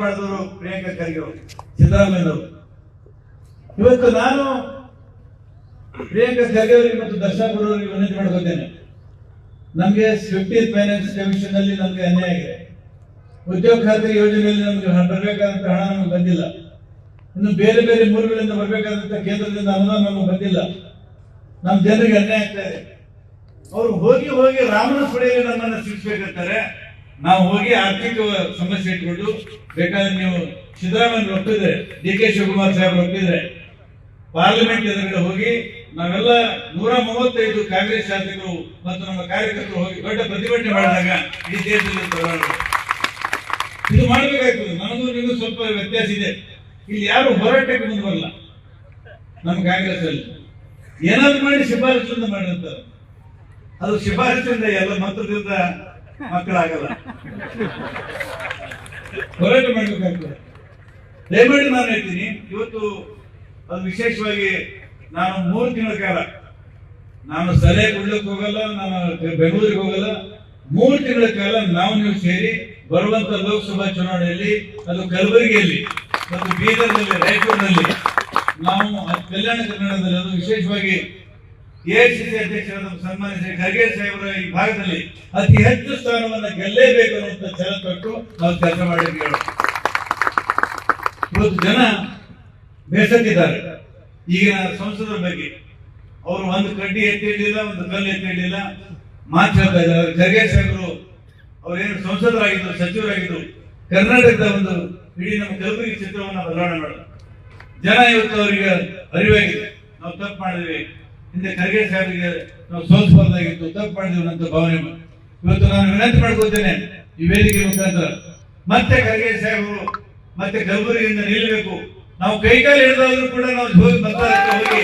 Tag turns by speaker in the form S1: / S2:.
S1: ಮಾಡಿದವರು ಪ್ರಿಯಾಂಕಾ ಖರ್ಗೆ ಅವರು ಇವತ್ತು ನಾನು ಪ್ರಿಯಾಂಕಾ ಖರ್ಗೆ ಅವರಿಗೆ ಮತ್ತು ದರ್ಶನ್ ಅವರಿಗೆ ವಿನಂತಿ ಮಾಡ್ಕೋತೇನೆ. ನಮಗೆ ಫಿಫ್ಟೀನ್ ಫೈನಾನ್ಸ್ ಕಮಿಷನ್ ಅಲ್ಲಿ ನಮಗೆ ಅನ್ಯಾಯ ಆಗಿದೆ. ಉದ್ಯೋಗ ಖಾತ್ರಿ ಯೋಜನೆಯಲ್ಲಿ ನಮಗೆ ಬರಬೇಕಾದಂತ ಹಣ ನಮಗೆ ಬಂದಿಲ್ಲ. ಇನ್ನು ಬೇರೆ ಬೇರೆ ಮೂಲಗಳಿಂದ ಬರಬೇಕಾದಂತ ಕೇಂದ್ರದಿಂದ ಅನುದಾನ ನಮಗೆ ಬಂದಿಲ್ಲ. ನಮ್ಮ ಜನರಿಗೆ ಅನ್ಯಾಯ ಆಗ್ತಾ ಇದೆ. ಅವರು ಹೋಗಿ ಹೋಗಿ ರಾಮನ ಸುಡಿಯಲ್ಲಿ ನಮ್ಮನ್ನ ಶಿಕ್ಷಿಸ್ಬೇಕಂತಾರೆ ನಾವು ಹೋಗಿ ಆರ್ಥಿಕ ಸಮಸ್ಯೆ ಇಟ್ಕೊಂಡು ಬೇಕಾದ್ರೆ ನೀವು ಸಿದ್ದರಾಮಯ್ಯ ಒಪ್ಪಿದ್ರೆ ಡಿ ಕೆ ಶಿವಕುಮಾರ್ ಸಾಹೇಬ್ ಒಪ್ಪಿದ್ರೆ ಪಾರ್ಲಿಮೆಂಟ್ ಎದುರುಗಡೆ ಹೋಗಿ ನಾವೆಲ್ಲ ನೂರ ಮೂವತ್ತೈದು ಕಾಂಗ್ರೆಸ್ ಶಾಸಕರು ಮತ್ತು ನಮ್ಮ ಕಾರ್ಯಕರ್ತರು ಹೋಗಿ ದೊಡ್ಡ ಪ್ರತಿಭಟನೆ ಮಾಡಿದಾಗ ಈ ದೇಶದಲ್ಲಿ. ಇದು ಮಾಡಬೇಕಾಗ್ತದೆ. ನನಗೂ ನಿಮಗೂ ಸ್ವಲ್ಪ ವ್ಯತ್ಯಾಸ ಇದೆ. ಇಲ್ಲಿ ಯಾರು ಹೋರಾಟಕ್ಕೆ ಮುಂದೆ ಬರಲ್ಲ. ನಮ್ಮ ಕಾಂಗ್ರೆಸ್ ಅಲ್ಲಿ ಏನಾದ್ರು ಮಾಡಿ ಶಿಫಾರಸಿಂದ ಮಾಡಿರ್ತಾರೆ. ಅದು ಶಿಫಾರಸಿಂದ ಎಲ್ಲ ಮಂತ್ರದಿಂದ ಮಕ್ಕಳಾಗಲ್ಲ. ಹೋರಾಟ ಮಾಡಬೇಕಾಗ್ತದೆ. ದಯಮಾಡಿ ನಾನು ಹೇಳ್ತೀನಿ, ಇವತ್ತು ಅದು ವಿಶೇಷವಾಗಿ ನಾನು ಮೂರು ತಿಂಗಳ ಕಾಲ, ನಾನು ಸಲಹೆ ಕೊಡ್ಲಿಕ್ಕೆ ಹೋಗಲ್ಲ, ನಾನು ಬೆಂಗಳೂರಿಗೆ ಹೋಗಲ್ಲ. ಮೂರು ತಿಂಗಳ ಕಾಲ ನಾವು ನೀವು ಸೇರಿ ಬರುವಂತ ಲೋಕಸಭಾ ಚುನಾವಣೆಯಲ್ಲಿ, ಅದು ಕಲಬುರಗಿಯಲ್ಲಿ, ಮತ್ತು ಬೀದರ್ನಲ್ಲಿ, ರಾಯಚೂರಿನಲ್ಲಿ, ನಾವು ಕಲ್ಯಾಣ ಕರ್ನಾಟಕದಲ್ಲಿ ಅದು ವಿಶೇಷವಾಗಿ ಎಐಸಿಸಿ ಅಧ್ಯಕ್ಷರಾದ ಸನ್ಮಾನ್ಯ ಶ್ರೀ ಖರ್ಗೆ ಸಾಹೇಬರ ಈ ಭಾಗದಲ್ಲಿ ಅತಿ ಹೆಚ್ಚು ಸ್ಥಾನವನ್ನು ಗೆಲ್ಲೇಬೇಕು ಅನ್ನುವಂಥ ಛಲ ತೊಟ್ಟು ನಾವು ಕೆಲಸ ಮಾಡಿದ್ವಿ ಇವತ್ತು ಜನ ಬೇಸತ್ತಿದ್ದಾರೆ. ಈಗಿನ ಸಂಸದರ ಬಗ್ಗೆ. ಅವರು ಒಂದು ಕಡ್ಡಿ ಎತ್ತಿಡ್ಲಿಲ್ಲ, ಒಂದು ಕಲ್ಲು ಎತ್ತಿಡ್ಲಿಲ್ಲ. ಮಾತು ಹೇಳ್ತಾ ಇದ್ದಾರೆ. ಖರ್ಗೆ ಸಾಹೇಬರು ಅವರೇನು ಸಂಸದರಾಗಿದ್ರು, ಸಚಿವರಾಗಿದ್ರು, ಕರ್ನಾಟಕದ ಒಂದು ಇಡೀ ನಮ್ಮ ಕಲಬುರಗಿ ಚಿತ್ರವನ್ನು ಬದಲಾವಣೆ ಮಾಡೋದು. ಜನ ಇವತ್ತು ಅವರಿಗೆ ಅರಿವಾಗಿದೆ. ನಾವು ತಪ್ಪು ಮಾಡಿದ್ವಿ. ಹಿಂದೆ ಖರ್ಗೆ ಸಾಹೇಬರಿಗೆ ನಾವು ಸೋಲಿಸಬಾರ್ದಾಗಿತ್ತು, ತಪ್ಪು ಮಾಡಿದ್ವಿ ಅಂತ ಭಾವನೆ ಇವತ್ತು ನಾನು ವಿನಂತಿ ಮಾಡ್ಕೊತೇನೆ ಈ ವೇದಿಕೆ ಮುಖಾಂತರ. ಮತ್ತೆ ಖರ್ಗೆ ಸಾಹೇಬರು, ಮತ್ತೆ ಕಲಬುರಗಿಯಿಂದ ನಿಲ್ಲಬೇಕು. ನಾವು ಕೈಕಾಲು ಹಿಡಿದಾದ್ರೂ ಕೂಡ ನಾವು ಹೋಗಿ ಮತದಾರಕ್ಕೆ ಹೋಗಿ